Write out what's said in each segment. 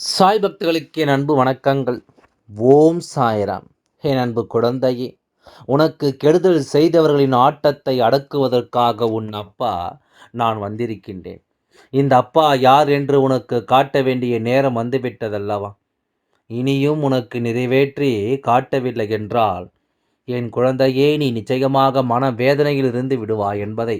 சாய் பக்தர்களுக்கு என் அன்பு வணக்கங்கள். ஓம் சாய்ராம். என் அன்பு குழந்தையே உனக்கு கெடுதல் செய்தவர்களின் ஆட்டத்தை அடக்குவதற்காக உன் அப்பா நான் வந்திருக்கின்றேன். இந்த அப்பா யார் என்று உனக்கு காட்ட வேண்டிய நேரம் வந்துவிட்டதல்லவா? இனியும் உனக்கு நிறைவேற்றி காட்டவில்லை என்றால் என் குழந்தையே நீ நிச்சயமாக மன வேதனையில் இருந்து விடுவாய் என்பதை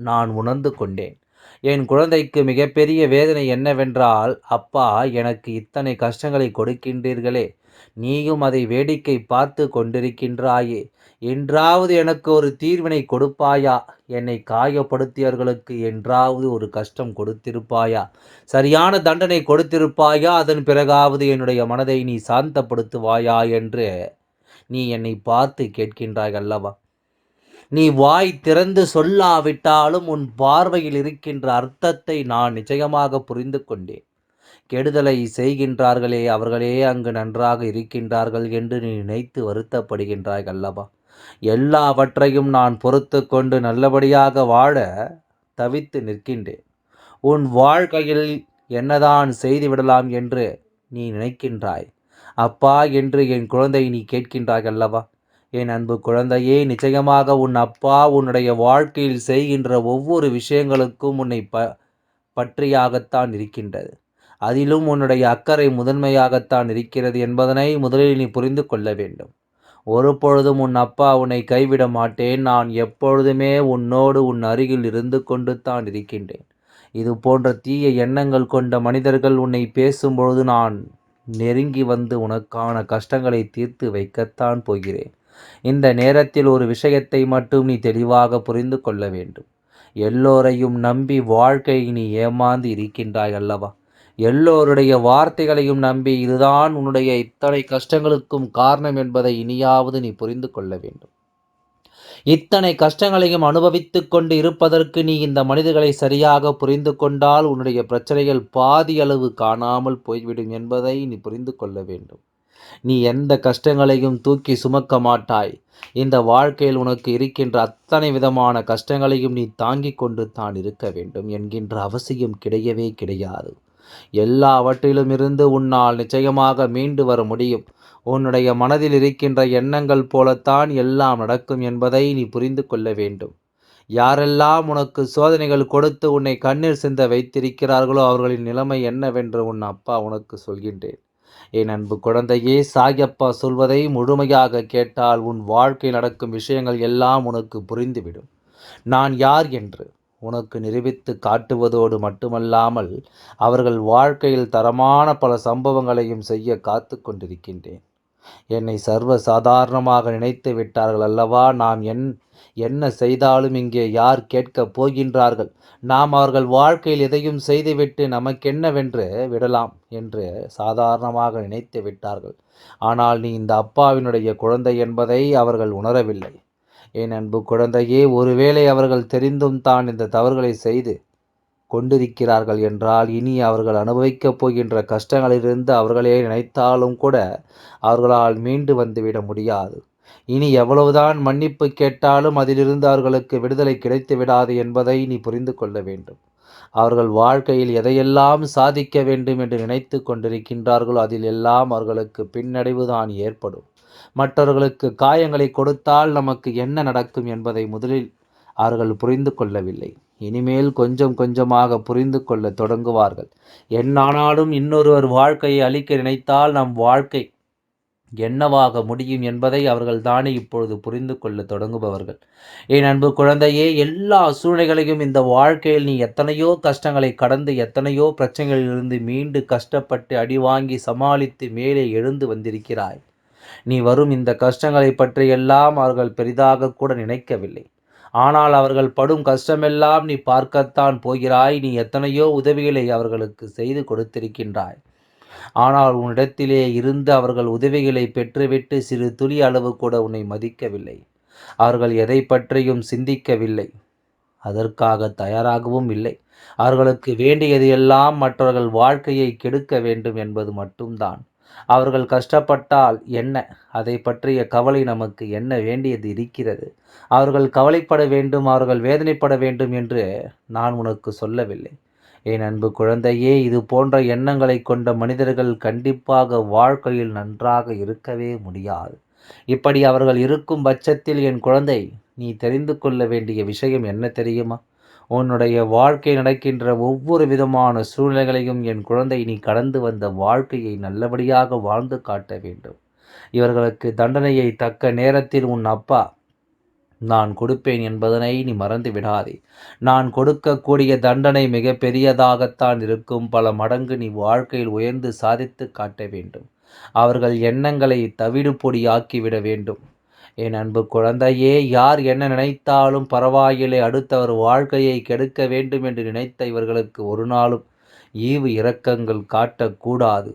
நான் உணர்ந்து கொண்டேன். என் குழந்தைக்கு மிகப்பெரிய வேதனை என்னவென்றால் அப்பா எனக்கு இத்தனை கஷ்டங்களை கொடுக்கின்றீர்களே. நீயும் அதை வேடிக்கை பார்த்து கொண்டிருக்கின்றாயே. என்றாவது எனக்கு ஒரு தீர்வினை கொடுப்பாயா? என்னை காயப்படுத்தியவர்களுக்கு என்றாவது ஒரு கஷ்டம் கொடுத்திருப்பாயா? சரியான தண்டனை கொடுத்திருப்பாயா? அதன் பிறகாவது என்னுடைய மனதை நீ சாந்தப்படுத்துவாயா? என்று நீ என்னை பார்த்து கேட்கின்றாய் அல்லவா? நீ வாய் திறந்து சொல்லாவிட்டாலும் உன் பார்வையில் இருக்கின்ற அர்த்தத்தை நான் நிச்சயமாக புரிந்து கொண்டேன் கெடுதலை செய்கின்றார்களே அவர்களே அங்கு நன்றாக இருக்கின்றார்கள் என்று நீ நினைத்து வருத்தப்படுகின்றாய் அல்லவா? எல்லாவற்றையும் நான் பொறுத்து கொண்டு நல்லபடியாக வாழ தவித்து நிற்கின்றேன். உன் வாழ்க்கையில் என்னதான் செய்துவிடலாம் என்று நீ நினைக்கின்றாய். அப்பா என்று என் குழந்தை நீ கேட்கின்றாய் அல்லவா? என் அன்பு குழந்தையே நிச்சயமாக உன் அப்பா உன்னுடைய வாழ்க்கையில் செய்கின்ற ஒவ்வொரு விஷயங்களுக்கும் உன்னை ப பற்றியாகத்தான் இருக்கின்றது. அதிலும் உன்னுடைய அக்கறை முதன்மையாகத்தான் இருக்கிறது என்பதனை முதலில் நீ புரிந்து கொள்ள வேண்டும். ஒரு பொழுதும் உன் அப்பா உன்னை கைவிட மாட்டேன். நான் எப்பொழுதுமே உன்னோடு உன் அருகில் இருந்து கொண்டு தான் இருக்கின்றேன். இது போன்ற தீய எண்ணங்கள் கொண்ட மனிதர்கள் உன்னை பேசும்பொழுது நான் நெருங்கி வந்து உனக்கான கஷ்டங்களை தீர்த்து வைக்கத்தான் போகிறேன். இந்த நேரத்தில் ஒரு விஷயத்தை மட்டும் நீ தெளிவாக புரிந்து கொள்ள வேண்டும். எல்லோரையும் நம்பி வாழ்க்கை நீ ஏமாந்து இருக்கின்றாய் அல்லவா? எல்லோருடைய வார்த்தைகளையும் நம்பி இதுதான் உன்னுடைய இத்தனை கஷ்டங்களுக்கும் காரணம் என்பதை இனியாவது நீ புரிந்து கொள்ள வேண்டும். இத்தனை கஷ்டங்களையும் அனுபவித்துக் கொண்டு இருப்பதற்கு நீ இந்த மனிதர்களை சரியாக புரிந்து கொண்டால் உன்னுடைய பிரச்சனைகள் பாதி அளவு காணாமல் போய்விடும் என்பதை நீ புரிந்து கொள்ள வேண்டும். நீ எந்த கஷ்டங்களையும் தூக்கி சுமக்க மாட்டாய். இந்த வாழ்க்கையில் உனக்கு இருக்கின்ற அத்தனை விதமான கஷ்டங்களையும் நீ தாங்கிக் கொண்டு தான் இருக்க வேண்டும் என்கின்ற அவசியம் கிடையவே கிடையாது. எல்லாவற்றிலும் இருந்து உன்னால் நிச்சயமாக மீண்டு வர முடியும். உன்னுடைய மனதில் இருக்கின்ற எண்ணங்கள் போலத்தான் எல்லாம் நடக்கும் என்பதை நீ புரிந்து கொள்ள வேண்டும். யாரெல்லாம் உனக்கு சோதனைகள் கொடுத்து உன்னை கண்ணீர் சிந்த வைத்திருக்கிறார்களோ அவர்களின் நிலைமை என்னவென்று உன் அப்பா உனக்கு சொல்கின்றேன். என் அன்பு குழந்தையே சாயப்பா சொல்வதை முழுமையாக கேட்டால் உன் வாழ்க்கை நடக்கும் விஷயங்கள் எல்லாம் உனக்கு புரிந்துவிடும். நான் யார் என்று உனக்கு நிரூபித்து காட்டுவதோடு மட்டுமல்லாமல் அவர்கள் வாழ்க்கையில் தரமான பல சம்பவங்களையும் செய்ய காத்து கொண்டிருக்கின்றேன். என்னை சர்வ சாதாரணமாக நினைத்து விட்டார்கள் அல்லவா? நாம் என் என்ன செய்தாலும் இங்கே யார் கேட்கப் போகின்றார்கள்? நாம் அவர்கள் வாழ்க்கையில் எதையும் செய்துவிட்டு நமக்கென்னவென்று விடலாம் என்று சாதாரணமாக நினைத்து விட்டார்கள். ஆனால் நீ இந்த அப்பாவினுடைய குழந்தை என்பதை அவர்கள் உணரவில்லை. என் அன்பு குழந்தையே ஒருவேளை அவர்கள் தெரிந்தும் தான் இந்த தவறுகளை செய்து கொண்டிருக்கிறார்கள் என்றால் இனி அவர்கள் அனுபவிக்கப் போகின்ற கஷ்டங்களிலிருந்து அவர்களே நினைத்தாலும் கூட அவர்களால் மீண்டு வந்துவிட முடியாது. இனி எவ்வளவுதான் மன்னிப்பு கேட்டாலும் அதிலிருந்து அவர்களுக்கு விடுதலை கிடைத்து விடாது என்பதை நீ புரிந்து கொள்ள வேண்டும். அவர்கள் வாழ்க்கையில் எதையெல்லாம் சாதிக்க வேண்டும் என்று நினைத்து கொண்டிருக்கின்றார்களோ அதில் எல்லாம் அவர்களுக்கு பின்னடைவுதான் ஏற்படும். மற்றவர்களுக்கு காயங்களை கொடுத்தால் நமக்கு என்ன நடக்கும் என்பதை முதலில் அவர்கள் புரிந்து கொள்ளவில்லை. இனிமேல் கொஞ்சம் கொஞ்சமாக புரிந்து கொள்ள தொடங்குவார்கள். என்னானாலும் இன்னொருவர் வாழ்க்கையை அழிக்க நினைத்தால் நம் வாழ்க்கை என்னவாக முடியும் என்பதை அவர்கள் தானே இப்பொழுது புரிந்து கொள்ள தொடங்குபவர்கள். என் அன்பு குழந்தையே எல்லா சூழ்நிலைகளையும் இந்த வாழ்க்கையில் நீ எத்தனையோ கஷ்டங்களை கடந்து எத்தனையோ பிரச்சனைகளிலிருந்து மீண்டு கஷ்டப்பட்டு அடி வாங்கி சமாளித்து மேலே எழுந்து வந்திருக்கிறாய். நீ வரும் இந்த கஷ்டங்களை பற்றியெல்லாம் அவர்கள் பெரிதாக கூட நினைக்கவில்லை. ஆனால் அவர்கள் படும் கஷ்டமெல்லாம் நீ பார்க்கத்தான் போகிறாய். நீ எத்தனையோ உதவிகளை அவர்களுக்கு செய்து கொடுத்திருக்கின்றாய். ஆனால் உன்னிடத்திலே இருந்து அவர்கள் உதவிகளை பெற்றுவிட்டு சிறு துளி அளவு கூட உன்னை மதிக்கவில்லை. அவர்கள் எதை பற்றியும் சிந்திக்கவில்லை. அதற்காக தயாராகவும் இல்லை. அவர்களுக்கு வேண்டியது எல்லாம் மற்றவர்கள் வாழ்க்கையை கெடுக்க வேண்டும் என்பது மட்டும்தான். அவர்கள் கஷ்டப்பட்டால் என்ன? அதை பற்றிய கவலை நமக்கு என்ன வேண்டியது இருக்கிறது? அவர்கள் கவலைப்பட வேண்டும் அவர்கள் வேதனைப்பட வேண்டும் என்று நான் உனக்கு சொல்லவில்லை. என் அன்பு குழந்தையே இது போன்ற எண்ணங்களை கொண்ட மனிதர்கள் கண்டிப்பாக வாழ்க்கையில் நன்றாக இருக்கவே முடியாது. இப்படி அவர்கள் இருக்கும் பட்சத்தில் என் குழந்தை நீ தெரிந்து கொள்ள வேண்டிய விஷயம் என்ன தெரியுமா? உன்னுடைய வாழ்க்கை நடக்கின்ற ஒவ்வொரு விதமான சூழ்நிலைகளையும் என் குழந்தை நீ கடந்து வந்த வாழ்க்கையை நல்லபடியாக வாழ்ந்து காட்ட வேண்டும். இவர்களுக்கு தண்டனையை தக்க நேரத்தில் உன் அப்பா நான் கொடுப்பேன் என்பதனை நீ மறந்து விடாதே. நான் கொடுக்கக்கூடிய தண்டனை மிக பெரியதாகத்தான் இருக்கும். பல மடங்கு நீ வாழ்க்கையில் உயர்ந்து சாதித்து காட்ட வேண்டும். அவர்கள் எண்ணங்களை தவிடு பொடியாக்கிவிட வேண்டும். என் அன்பு குழந்தையே யார் என்ன நினைத்தாலும் பரவாயில்லை அடுத்தவர் வாழ்க்கையை கெடுக்க வேண்டும் என்று நினைத்த இவர்களுக்கு ஒரு நாளும் ஈவு இரக்கங்கள் காட்டக்கூடாது.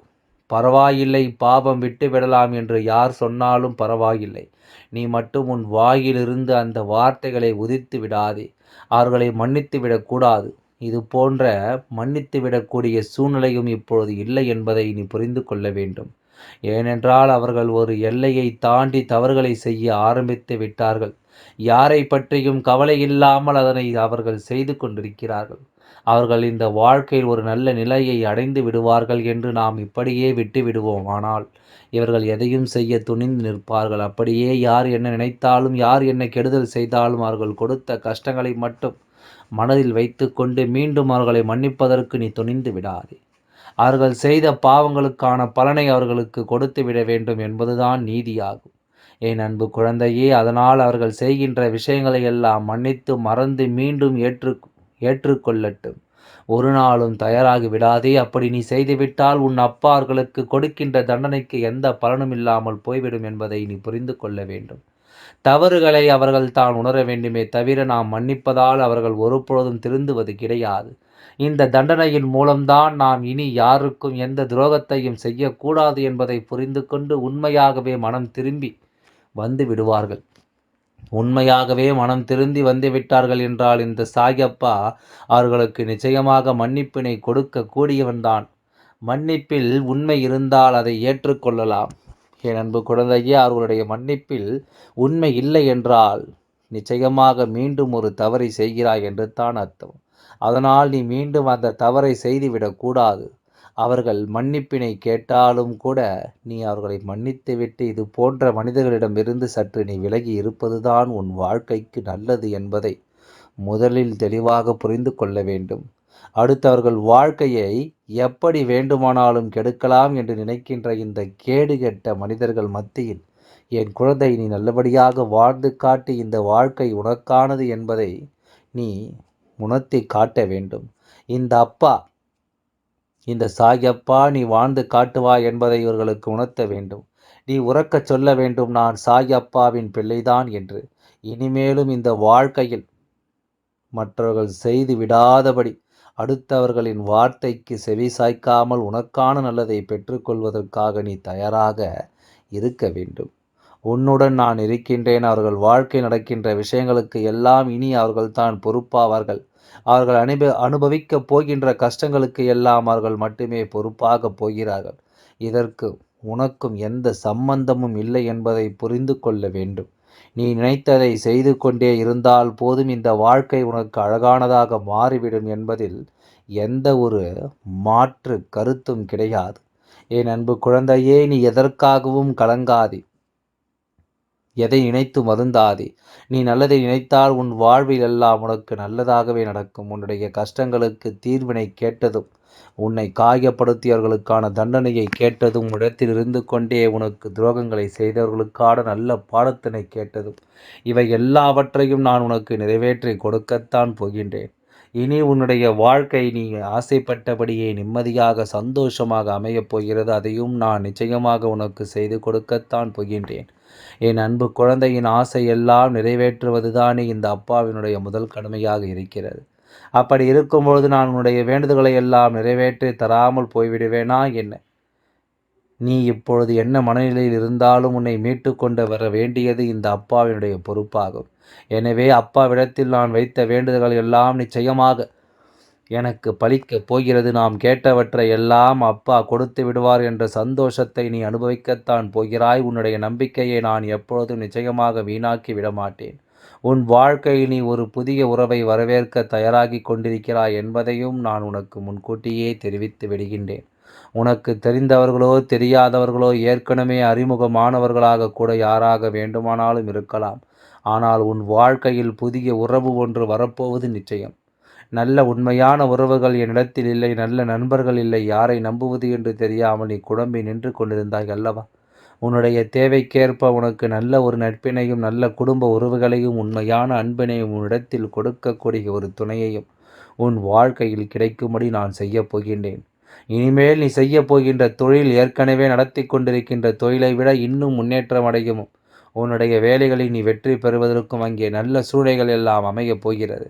பரவாயில்லை பாவம் விட்டு விடலாம் என்று யார் சொன்னாலும் பரவாயில்லை. நீ மட்டும் உன் வாயிலிருந்து அந்த வார்த்தைகளை உதித்து விடாதே. அவர்களை மன்னித்து விடக்கூடாது. இது போன்ற மன்னித்து விடக்கூடிய சூழ்நிலையும் இப்பொழுது இல்லை என்பதை நீ புரிந்து கொள்ள வேண்டும். ஏனென்றால் அவர்கள் ஒரு எல்லையை தாண்டி தவறுகளை செய்ய ஆரம்பித்து விட்டார்கள். யாரை பற்றியும் கவலை இல்லாமல் அதனை அவர்கள் செய்து கொண்டிருக்கிறார்கள். அவர்கள் இந்த வாழ்க்கையில் ஒரு நல்ல நிலையை அடைந்து விடுவார்கள் என்று நாம் இப்படியே விட்டு விடுவோம். ஆனால் இவர்கள் எதையும் செய்ய துணிந்து நிற்பார்கள். அப்படியே யார் என்ன நினைத்தாலும் யார் என்ன கெடுதல் செய்தாலும் அவர்கள் கொடுத்த கஷ்டங்களை மட்டும் மனதில் வைத்துக்கொண்டு மீண்டும் அவர்களை மன்னிப்பதற்கு நீ துணிந்து விடாதே. அவர்கள் செய்த பாவங்களுக்கான பலனை அவர்களுக்கு கொடுத்து விட வேண்டும் என்பதுதான் நீதியாகும். என் அன்பு குழந்தையே அதனால் அவர்கள் செய்கின்ற விஷயங்களை எல்லாம் மன்னித்து மறந்து மீண்டும் ஏற்று ஏற்றுக்கொள்ளட்டும். ஒரு நாளும் தயாராகி விடாதே அப்படி நீ செய்துவிட்டால் உன் அப்பா அவர்களுக்கு கொடுக்கின்ற தண்டனைக்கு எந்த பலனும் இல்லாமல் போய்விடும் என்பதை நீ புரிந்து கொள்ள வேண்டும். தவறுகளை அவர்கள் தான் உணர வேண்டுமே தவிர நாம் மன்னிப்பதால் அவர்கள் ஒருபொழுதும் திருந்துவது கிடையாது. இந்த தண்டனையின் மூலம்தான் நாம் இனி யாருக்கும் எந்த துரோகத்தையும் செய்யக்கூடாது என்பதை புரிந்து கொண்டு உண்மையாகவே மனம் திரும்பி வந்து விடுவார்கள். உண்மையாகவே மனம் திருந்தி வந்து விட்டார்கள் என்றால் இந்த சாயப்பா அவர்களுக்கு நிச்சயமாக மன்னிப்பினை கொடுக்க கூடியவன்தான் மன்னிப்பில் உண்மை இருந்தால் அதை ஏற்றுக்கொள்ளலாம். என் அன்பு குழந்தையே அவர்களுடைய மன்னிப்பில் உண்மை இல்லை என்றால் நிச்சயமாக மீண்டும் ஒரு தவறை செய்கிறாய் என்று தான் அர்த்தம். அதனால் நீ மீண்டும் அந்த தவறை செய்துவிடக்கூடாது அவர்கள் மன்னிப்பினை கேட்டாலும் கூட நீ அவர்களை மன்னித்துவிட்டு இது போன்ற மனிதர்களிடமிருந்து சற்று நீ விலகி இருப்பதுதான் உன் வாழ்க்கைக்கு நல்லது என்பதை முதலில் தெளிவாக புரிந்து கொள்ள வேண்டும். அடுத்தவர்கள் வாழ்க்கையை எப்படி வேண்டுமானாலும் கெடுக்கலாம் என்று நினைக்கின்ற இந்த கேடு கெட்ட மனிதர்கள் மத்தியில் என் குழந்தை நீ நல்லபடியாக வாழ்ந்து காட்டி இந்த வாழ்க்கை உனக்கானது என்பதை நீ உணர்த்தி காட்ட வேண்டும். இந்த அப்பா இந்த சாயப்பா நீ வாழ்ந்து காட்டுவா என்பதை இவர்களுக்கு உணர்த்த வேண்டும். நீ உறக்கச் சொல்ல வேண்டும் நான் சாயப்பாவின் பிள்ளைதான் என்று. இனிமேலும் இந்த வாழ்க்கையில் மற்றவர்கள் செய்து விடாதபடி அடுத்தவர்களின் வார்த்தைக்கு செவி சாய்க்காமல் உனக்கான நல்லதை பெற்றுக்கொள்வதற்காக நீ தயாராக இருக்க வேண்டும். உன்னுடன் நான் இருக்கின்றேன். அவர்கள் வாழ்க்கை நடக்கின்ற விஷயங்களுக்கு எல்லாம் இனி அவர்கள் தான் பொறுப்பாவார்கள். அவர்கள் அனுப அனுபவிக்கப் போகின்ற கஷ்டங்களுக்கு எல்லாம் அவர்கள் மட்டுமே பொறுப்பாக போகிறார்கள். இதற்கு உனக்கும் எந்த சம்பந்தமும் இல்லை என்பதை புரிந்து கொள்ள வேண்டும். நீ நினைத்ததை செய்து கொண்டே இருந்தால் போதும். இந்த வாழ்க்கை உனக்கு அழகானதாக மாறிவிடும் என்பதில் எந்த ஒரு மாற்று கருத்தும் கிடையாது. என் அன்பு குழந்தையே நீ எதற்காகவும் கலங்காதே. எதை நினைத்து மருந்தாதே? நீ நல்லதை நினைத்தால் உன் வாழ்வில் எல்லாம் உனக்கு நல்லதாகவே நடக்கும். உன்னுடைய கஷ்டங்களுக்கு தீர்வினை கேட்டதும் உன்னை காயப்படுத்தியவர்களுக்கான தண்டனையை கேட்டதும் இடத்தில் இருந்து கொண்டே உனக்கு துரோகங்களை செய்தவர்களுக்கான நல்ல பாடத்தினை கேட்டதும் இவை எல்லாவற்றையும் நான் உனக்கு நிறைவேற்றி கொடுக்கத்தான் போகின்றேன். இனி உன்னுடைய வாழ்க்கை நீ ஆசைப்பட்டபடியே நிம்மதியாக சந்தோஷமாக அமையப் போகிறது. அதையும் நான் நிச்சயமாக உனக்கு செய்து கொடுக்கத்தான் போகின்றேன். என் அன்பு குழந்தையின் ஆசை எல்லாம் நிறைவேற்றுவதுதானே இந்த அப்பாவினுடைய முதல் கடமையாக இருக்கிறது. அப்படி இருக்கும்பொழுது நான் உன்னுடைய வேண்டுதல்களை எல்லாம் நிறைவேற்றி தராமல் போய்விடுவேனா? என்ன? நீ இப்பொழுது என்ன மனநிலையில் இருந்தாலும் உன்னை மீட்டு கொண்டு வர வேண்டியது இந்த அப்பாவினுடைய பொறுப்பாகும். எனவே அப்பாவிடத்தில் நான் வைத்த வேண்டுதல்கள் எல்லாம் நிச்சயமாக எனக்கு பலிக்கப் போகிறது. நாம் கேட்டவற்றை எல்லாம் அப்பா கொடுத்து விடுவார் என்ற சந்தோஷத்தை நீ அனுபவிக்கத்தான் போகிறாய். உன்னுடைய நம்பிக்கையை நான் எப்பொழுதும் நிச்சயமாக வீணாக்கி விடமாட்டேன். உன் வாழ்க்கையில் நீ ஒரு புதிய உறவை வரவேற்க தயாராகி கொண்டிருக்கிறாய் என்பதையும் நான் உனக்கு முன்கூட்டியே தெரிவித்து விடுகின்றேன். உனக்கு தெரிந்தவர்களோ தெரியாதவர்களோ ஏற்கனவே அறிமுகமானவர்களாக கூட யாராக வேண்டுமானாலும் இருக்கலாம். ஆனால் உன் வாழ்க்கையில் புதிய உறவு ஒன்று வரப்போவது நிச்சயம். நல்ல உண்மையான உறவுகள் என்னிடத்தில் இல்லை நல்ல நண்பர்கள் இல்லை யாரை நம்புவது என்று தெரியாமல் நீ குழம்பி நின்று கொண்டிருந்தாய் அல்லவா? உன்னுடைய தேவைக்கேற்ப உனக்கு நல்ல ஒரு நட்பினையும் நல்ல குடும்ப உறவுகளையும் உண்மையான அன்பினையும் உன்னிடத்தில் கொடுக்கக்கூடிய ஒரு துணையையும் உன் வாழ்க்கையில் கிடைக்கும்படி நான் செய்யப் போகின்றேன். இனிமேல் நீ செய்ய போகின்ற தொழில் ஏற்கனவே நடத்தி கொண்டிருக்கின்ற தொழிலை விட இன்னும் முன்னேற்றம் அடையும்? உன்னுடைய வேலைகளில் நீ வெற்றி பெறுவதற்கும் அங்கே நல்ல சூழ்நிலைகள் எல்லாம் அமையப் போகிறது.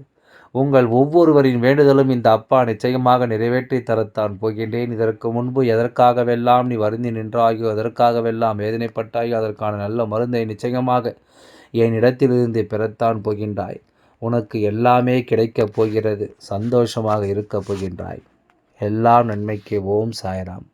உங்கள் ஒவ்வொருவரின் வேண்டுதலும் இந்த அப்பா நிச்சயமாக நிறைவேற்றி தரத்தான் போகின்றேன். இதற்கு முன்பு எதற்காகவெல்லாம் நீ வருந்தி நின்றாயோ எதற்காகவெல்லாம் வேதனைப்பட்டாயோ அதற்கான நல்ல மருந்தை நிச்சயமாக என் இடத்திலிருந்து பெறத்தான் போகின்றாய். உனக்கு எல்லாமே கிடைக்கப் போகிறது. சந்தோஷமாக இருக்கப் போகின்றாய். எல்லாம் நன்மைக்கு ஓம் சாய்ராம்.